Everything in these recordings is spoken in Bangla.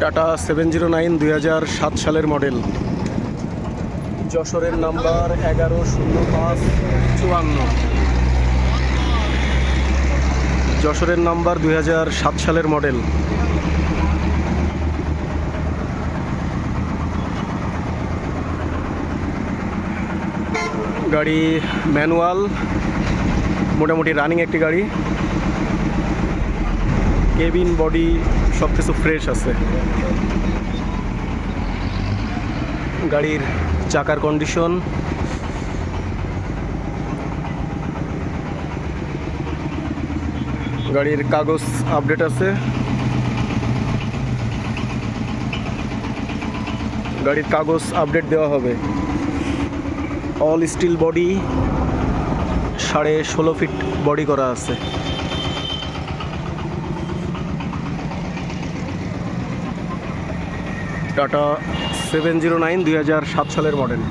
টাটা সেভেন জিরো নাইন দুই হাজার সাত সালের মডেল। যশোরের নাম্বার এগারো শূন্য পাঁচ চুয়ান্ন। যশোরের নাম্বার দুই হাজার সাত সালের মডেল। গাড়ি ম্যানুয়াল, মোটামুটি রানিং একটি গাড়ি। কেবিন, বডি সব কিছু ফ্রেশ আছে। গাড়ির চাকার কন্ডিশন গাড়ির কাগজ আপডেট আছে। গাড়ির কাগজ আপডেট দেওয়া হবে। অল স্টিল বডি সাড়ে ষোলো ফিট বডি করা আছে। টাটা সেভেন জিরো নাইন দুই হাজার সাত সালের মডেল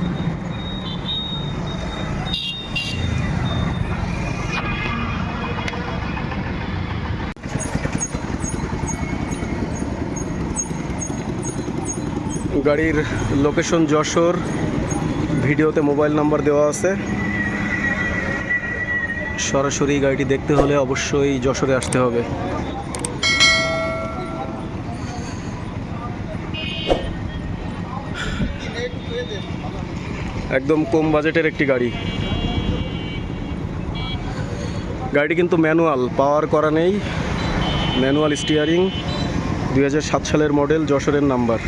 গাড়ির লোকেশন যশোর। ভিডিওতে মোবাইল নাম্বার দেওয়া আছে। সরাসরি গাড়িটি দেখতে হলে অবশ্যই যশোরে আসতে হবে। একদম কম বাজেটের একটি গাড়ি। গাড়িটি কিন্তু ম্যানুয়াল, পাওয়ার করা নেই। ম্যানুয়াল স্টিয়ারিং দু হাজার সাত সালের মডেল, যশোরের নাম্বার।